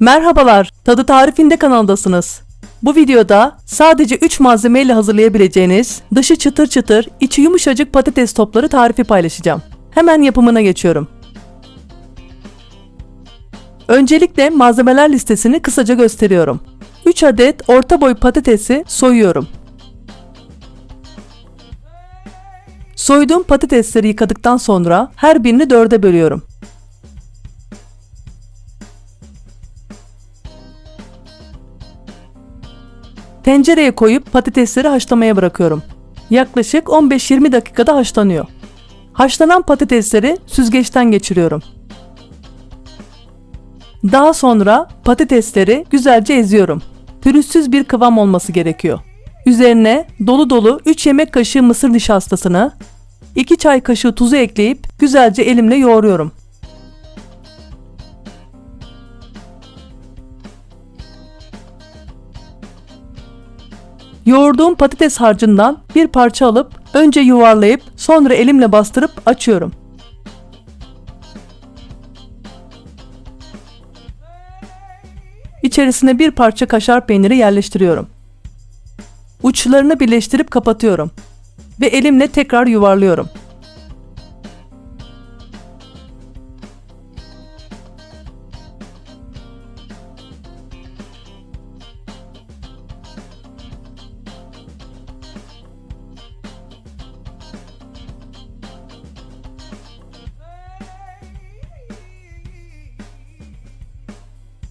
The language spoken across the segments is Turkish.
Merhabalar, Tadı Tarifinde kanalındasınız. Bu videoda sadece 3 malzemeyle hazırlayabileceğiniz dışı çıtır çıtır, içi yumuşacık patates topları tarifi paylaşacağım. Hemen yapımına geçiyorum. Öncelikle malzemeler listesini kısaca gösteriyorum. 3 adet orta boy patatesi soyuyorum. Soyduğum patatesleri yıkadıktan sonra her birini dörde bölüyorum. Tencereye koyup patatesleri haşlamaya bırakıyorum. Yaklaşık 15-20 dakikada haşlanıyor. Haşlanan patatesleri süzgeçten geçiriyorum. Daha sonra patatesleri güzelce eziyorum. Pürüzsüz bir kıvam olması gerekiyor. Üzerine dolu dolu 3 yemek kaşığı mısır nişastasını, 2 çay kaşığı tuzu ekleyip güzelce elimle yoğuruyorum. Yoğurduğum patates harcından bir parça alıp önce yuvarlayıp sonra elimle bastırıp açıyorum. İçerisine bir parça kaşar peyniri yerleştiriyorum. Uçlarını birleştirip kapatıyorum ve elimle tekrar yuvarlıyorum.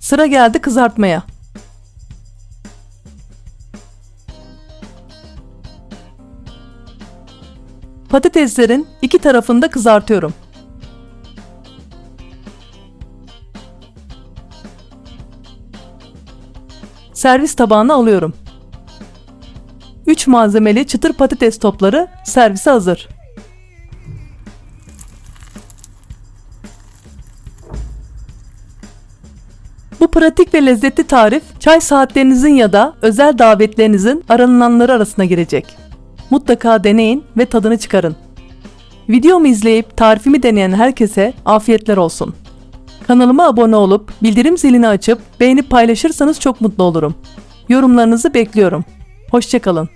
Sıra geldi kızartmaya. Patateslerin iki tarafını da kızartıyorum. Servis tabağına alıyorum. 3 malzemeli çıtır patates topları servise hazır. Bu pratik ve lezzetli tarif çay saatlerinizin ya da özel davetlerinizin aranılanları arasına girecek. Mutlaka deneyin ve tadını çıkarın. Videomu izleyip tarifimi deneyen herkese afiyetler olsun. Kanalıma abone olup bildirim zilini açıp beğenip paylaşırsanız çok mutlu olurum. Yorumlarınızı bekliyorum. Hoşçakalın.